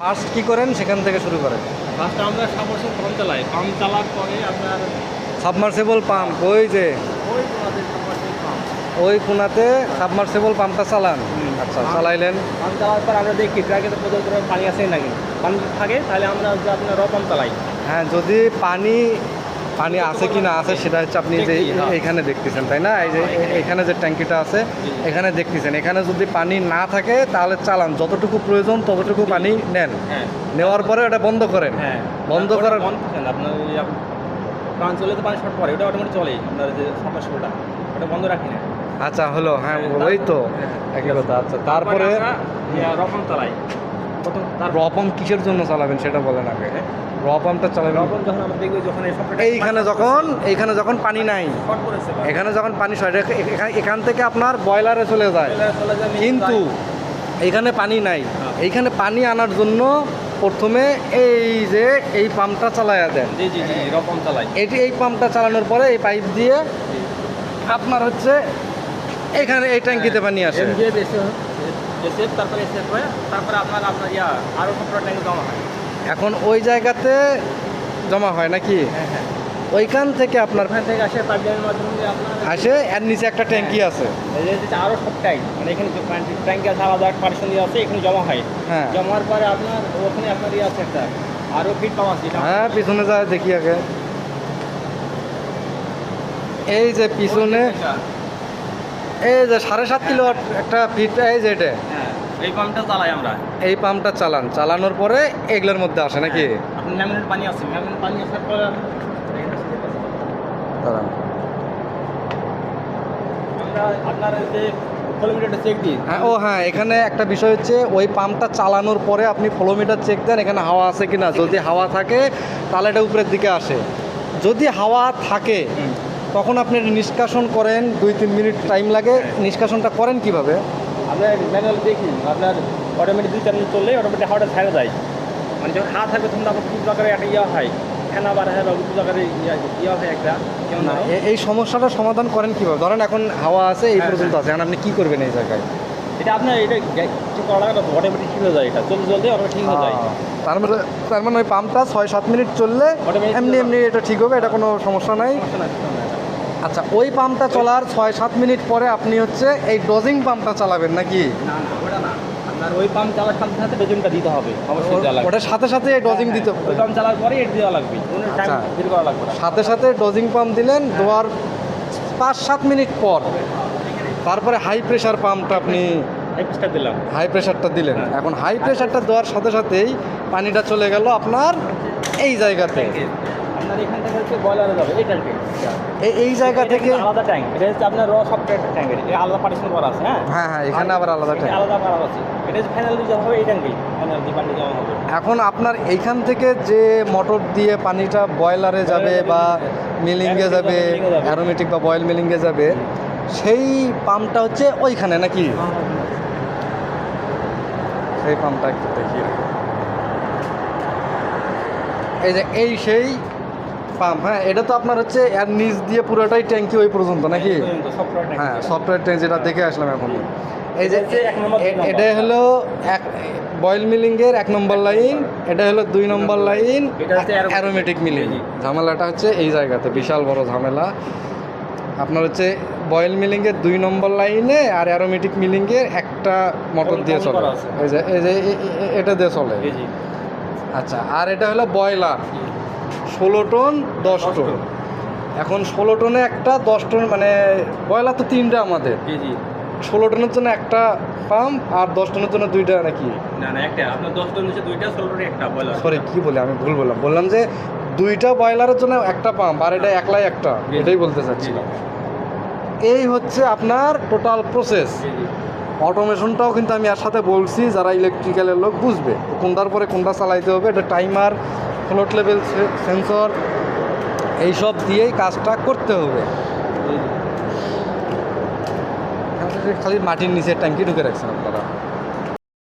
First কি করেন? সেখান থেকে শুরু করেন। ফার্স্ট আমরা সাবমার্সিবল পাম্প চালাই। পাম্প চালার পরে আপনার সাবমার্সেবল পাম্প ওই যে। ওই কোনাতে সাবমার্সিবল পাম্প ওই কোনাতে সাবমার্সেবল পাম্পটা চালান। আচ্ছা চালাইলেন। পাম্প চালার পর আমরা দেখি ট্রাকে তো পর্যন্ত পানি আসেই নাকি? পানি থাকে তাহলে আমরা আপনার র পাম্প চালাই। হ্যাঁ যদি পানি পানি আছে কি না আছে সেটা হচ্ছে আপনি যে হ্যাঁ। এখানে দেখতেছেন তাই না? এই যে এখানে যে ট্যাঙ্কিটা আছে এখানে দেখতেছেন। এখানে যদি পানি না থাকে তাহলে চালান। যতটুকু প্রয়োজন ততটুকু পানি নেন। হ্যাঁ। নেওয়ার পরে ওটা বন্ধ করেন। হ্যাঁ। বন্ধ করার- আপনার ওই প্রাণ চলে তো পানি শর্ট পড়ে ওটা অটোমেটিক চলে আপনার যে ওটা বন্ধ রাখি না। আচ্ছা হলো। হ্যাঁ ওই তো। একই কথা। আচ্ছা তারপরে ইয়া, চালাই প্রথম তার র পাম্প কিসের জন্য চালাবেন সেটা বলেন আগে। র পাম্পটা চালাবেন। যখন আমরা দেখব যখন এইখানে যখন এইখানে যখন পানি নাই। এখানে যখন পানি এখান- থেকে আপনার বয়লারে চলে যায়। কিন্তু। এইখানে পানি নাই। হ্যাঁ। এইখানে পানি আনার জন্য প্রথমে এই যে এই পাম্পটা চালায়া দেন। জি জি জি র চালাই। এটি এই পাম্পটা চালানোর পরে এই পাইপ দিয়ে আপনার হচ্ছে এখানে এই ট্যাঙ্কিতে পানি আসে। এসএফ এসএফ তারপরে এসএফ হয়ে তারপরে আপনার আপনার ইয়া আরও সবটা ট্যাঙ্ক জমা হয়। এখন ওই জায়গাতে জমা হয় নাকি? হ্যাঁ হ্যাঁ। ওইখান থেকে আপনার ওখান থেকে আসে পাইপলাইনের মাধ্যমে আপনার আসে এর নিচে একটা ট্যাঙ্কি আছে। যে আরও সবটাই মানে এখানে ট্যাঙ্কি আছে আলাদা পার্সন দিয়ে আছে এখানে জমা হয়। হ্যাঁ। জমা হওয়ার পরে আপনার ওখানে আপনার ইয়ে আছে একটা আরও ফিট আছে হ্যাঁ পিছনে যায় দেখি আগে। এই যে পিছনে এই যে সাড়ে সাত কিলো একটা ফিট এই যে এটা। হ্যাঁ এই পাম্পটা চালাই আমরা। এই পাম্পটা চালান। চালানোর পরে এগুলোর মধ্যে আসে নাকি? আপনি ল্যামিনেট পানি আছে ল্যামিনেট পানি আসার পরে আপনার যে হ্যাঁ ও হ্যাঁ এখানে একটা বিষয় হচ্ছে ওই পাম্পটা চালানোর পরে আপনি ফ্লোমিটার চেক দেন এখানে হাওয়া আছে কিনা। যদি হাওয়া থাকে তাহলে এটা উপরের দিকে আসে। যদি হাওয়া থাকে তখন আপনি নিষ্কাশন করেন দুই তিন মিনিট টাইম লাগে। নিষ্কাশনটা করেন কীভাবে? আমরা ম্যানুয়াল দেখি আপনার অটোমেটিক দুই চার মিনিট চললে অটোমেটিক হাওয়াটা ছেড়ে যায়। মানে যখন হাওয়া থাকবে তখন আপনার পুজো আকারে একটা ইয়া হয়। ফেনা বার হয় বা পুজো আকারে ইয়া ইয়া হয় একটা। কেমন এই সমস্যাটা সমাধান করেন কীভাবে? ধরেন এখন হাওয়া আছে এই হ্যাঁ, পর্যন্ত আছে এখন আপনি কি করবেন এই জায়গায়? এটা আপনার এটা কিছু করা লাগে অটোমেটিক ঠিক হয়ে যায় এটা। চলতে চলতে অটোমেটিক ঠিক হয়ে যায়। তার মানে তার মানে ওই পাম্পটা ছয় সাত মিনিট চললে এমনি এমনি এটা ঠিক হবে এটা কোনো সমস্যা নাই সমস্যা নাই, সমস্যা নাই। আচ্ছা ওই পাম্পটা চলার ছয় সাত মিনিট পরে আপনি হচ্ছে এই ডোজিং পাম্পটা চালাবেন নাকি? না না ওটা না। আপনার ওই পাম্প চালার সাথে সাথে দিতে হবে অবশ্যই দেওয়া লাগবে। ওটার সাথে সাথে ডোজিং দিতে ওই পাম্প চালার পরে এর দেওয়া লাগবে। কোনো টাইম আচ্ছা। করা লাগবে সাথে সাথে ডোজিং পাম্প দিলেন দেওয়ার পাঁচ সাত মিনিট পর। তারপরে হাই প্রেশার পাম্পটা আপনি দিলাম। হাই প্রেশারটা দিলেন। হ্যাঁ। এখন হাই প্রেশারটা দেওয়ার সাথে সাথেই পানিটা চলে গেল আপনার এই জায়গাতে। আপনার এখান থেকে হচ্ছে বয়লারে যাবে এই ট্যাঙ্কে এই জায়গা থেকে আলাদা ট্যাঙ্ক এটা হচ্ছে আপনার র সফটওয়্যার ট্যাঙ্ক এটা আলাদা পার্টিশন করা আছে হ্যাঁ? হ্যাঁ হ্যাঁ এখানে আবার আলাদা ট্যাঙ্ক আলাদা করা আছে এটা হচ্ছে ফাইনাল দিয়ে হবে এই ট্যাঙ্কেই ফাইনাল পানি জমা হবে। এখন আপনার এইখান থেকে যে মোটর দিয়ে পানিটা বয়লারে যাবে বা মিলিংয়ে যাবে। অ্যারোমেটিক বা বয়েল মিলিংয়ে যাবে সেই পাম্পটা হচ্ছে ওইখানে নাকি? সেই পাম্পটা একটু দেখি এই যে এই সেই পাম্প হ্যাঁ এটা তো আপনার হচ্ছে এর নিচ দিয়ে পুরোটাই ট্যাঙ্কি ওই পর্যন্ত নাকি? হ্যাঁ সফটওয়্যার ট্যাঙ্ক যেটা দেখে আসলাম এখন। এই যে এটা হলো এক বয়েল মিলিংয়ের এক নম্বর লাইন এটা হলো দুই নম্বর লাইন। অ্যারোমেটিক মিলিং ঝামেলাটা হচ্ছে এই জায়গাতে বিশাল বড় ঝামেলা। আপনার হচ্ছে বয়েল মিলিংয়ের দুই নম্বর লাইনে আর অ্যারোমেটিক মিলিংয়ের একটা মোটর দিয়ে চলে। এই যে এই যে এটা দিয়ে চলে। আচ্ছা আর এটা হলো বয়লার ষোলো টন দশ টন। এখন ষোলো টনে একটা দশ টন মানে বয়লার তো তিনটা আমাদের। ষোলো টনের জন্য একটা পাম্প আর দশ টনের জন্য দুইটা নাকি? না না একটা। আপনার দশ জন নিচে দুইটা ষোলো টনে একটা বয়লার সরি কি বলে? আমি ভুল বললাম। বললাম যে দুইটা বয়লারের জন্য একটা পাম্প আর এটা একলাই একটা। এটাই বলতে চাচ্ছিলাম। এই হচ্ছে আপনার টোটাল প্রসেস অটোমেশনটাও কিন্তু আমি এর সাথে বলছি যারা ইলেকট্রিক্যালের লোক বুঝবে। কোনটার পরে কোনটা চালাইতে হবে এটা টাইমার ফ্লোট লেভেল সেন্সর এইসব দিয়েই কাজটা করতে হবে। খালি মাটির নিচের ট্যাঙ্কি ঢুকে রাখছেন আপনারা